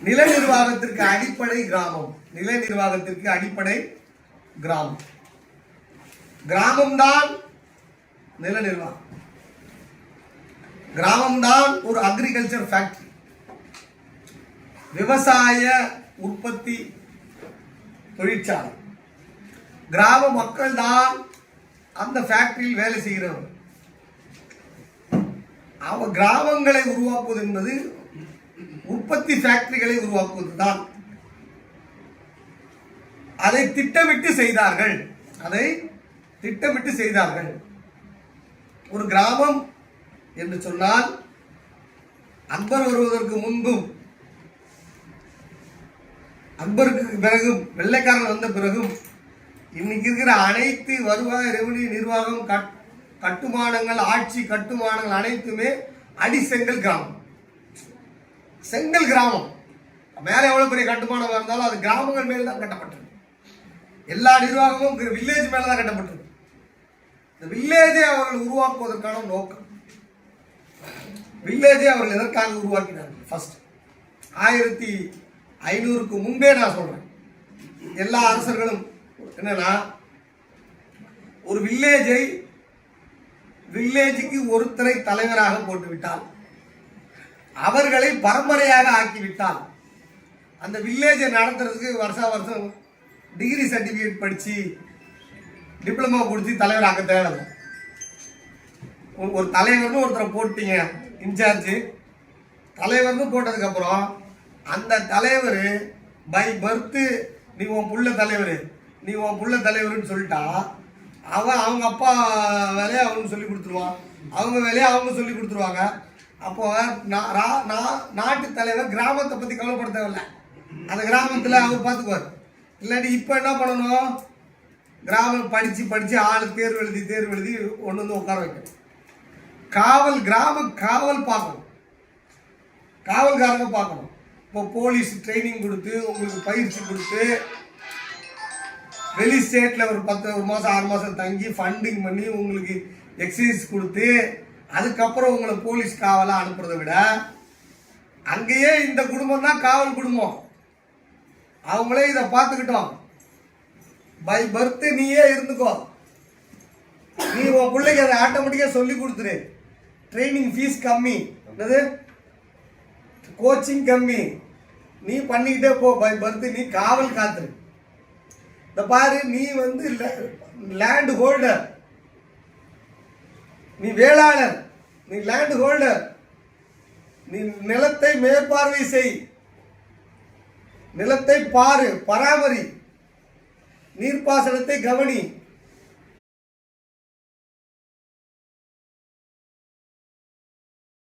நில நிர்வாகத்திற்கு அடிப்படை கிராமம். நில நிர்வாகத்திற்கு அடிப்படை கிராமம். கிராமம்தான் நில நிர்வாகம் கிராமம்தான் ஒரு அக்ரிகல்ச்சர் ஃபேக்டரி விவசாய உற்பத்தி தொழிற்சாலை. கிராம மக்கள் தான் அந்த ஃபேக்டரியில் வேலை செய்கிறவர் அவ கிராமங்களை உருவாக்குவது என்பது உற்பத்தி ஃபேக்டரிகளை உருவாக்குவதுதான். அதை திட்டமிட்டு செய்தார்கள். அதை திட்டமிட்டு செய்தார்கள். ஒரு கிராமம் என்று சொன்னால் அக்பர் வருவதற்கு முன்பும் அக்பருக்கு பிறகும் வெள்ளைக்காரன் வந்த பிறகும் இன்னைக்கு இருக்கிற அனைத்து வருவாய் ரெவன்யூ நிர்வாகம் கட்- கட்டுமானங்கள் ஆட்சி கட்டுமானங்கள் அனைத்துமே அடிசெங்கல் கிராமம். செங்கல் கிராமம். மேலே எவ்வளோ பெரிய கட்டுமானம் இருந்தாலும் அது கிராமங்கள் மேல் தான் கட்டப்பட்டது எல்லா நிர்வாகமும் வில்லேஜ் மேலே தான் கட்டப்பட்டது இந்த வில்லேஜை அவர்கள் உருவாக்குவதற்கான நோக்கம். வில்லேஜை அவர்கள் எதற்காக உருவாக்கினார்கள்? ஃபர்ஸ்ட் ஆயிரத்தி ஐநூறுக்கு முன்பே நான் சொல்கிறேன் எல்லா அரசர்களும் என்னன்னா ஒரு வில்லேஜை வில்லேஜுக்கு ஒருத்தரை தலைவராக போட்டுவிட்டால் அவர்களை பரம்பரையாக ஆக்கிவிட்டால் அந்த வில்லேஜை நடத்துறதுக்கு வருஷா வருஷம் டிகிரி சர்டிஃபிகேட் படித்து டிப்ளமா கொடுத்து தலைவர் ஆக்க தேவை ஒரு- ஒரு தலைவர்னு ஒருத்தரை போட்டீங்க இன்சார்ஜ். தலைவர்னு போட்டதுக்கப்புறம் அந்த தலைவர் பை பர்த்து நீ உன் புள்ள தலைவர் நீ உன் புள்ள தலைவர்னு சொல்லிட்டா அவன் அவங்க அப்பா வேலையை அவங்க சொல்லி கொடுத்துருவான் அவங்க வேலையை அவங்க சொல்லி கொடுத்துருவாங்க. அப்போ நாட்டு தலைவர் கிராமத்தை பற்றி கவலைப்பட தேவையில்ல அந்த கிராமத்தில் அவர் பார்த்துக்குவார் இல்லாட்டி இப்போ என்ன பண்ணணும்? கிராமம் படித்து படித்து ஆளு தேர்வு எழுதி தேர்வு எழுதி ஒன்று வந்து உட்கார வைக்கணும். காவல் கிராம காவல் பார்க்கணும். காவல்காரங்க பார்க்கணும். இப்போ போலீஸ் ட்ரைனிங் கொடுத்து உங்களுக்கு பயிற்சி கொடுத்து வெளி ஸ்டேட்டில் ஒரு பத்து ஒரு மாதம் ஆறு மாதம் தங்கி ஃபண்டிங் பண்ணி உங்களுக்கு எக்ஸசைஸ் கொடுத்து அதுக்கப்புறம் உங்களை போலீஸ் காவலாக அனுப்புறதை விட அங்கேயே இந்த குடும்பம் தான் காவல் குடும்பம். அவங்களே இதை பார்த்துக்கிட்டோம். பை பர்த்து நீயே இருந்துக்கோ. நீ உன் பிள்ளைக்கு அதை ஆட்டோமேட்டிக்காக சொல்லி கொடுத்துரு. ட்ரைனிங் ஃபீஸ் கம்மி. என்னது? கோச்சிங் கம்மி. நீ பண்ணிக்கிட்டே போ. பை பர்த்து நீ காவல் காத்துரு. இந்த பாரு நீ வந்து லேண்ட் ஹோல்டர் நீ வேளாளர் நீ லேண்ட் ஹோல்டர் நீ நிலத்தை மேற்பார்வை செய். நிலத்தை பாரு பராமரி. நீர்ப்பாசனத்தை கவனி.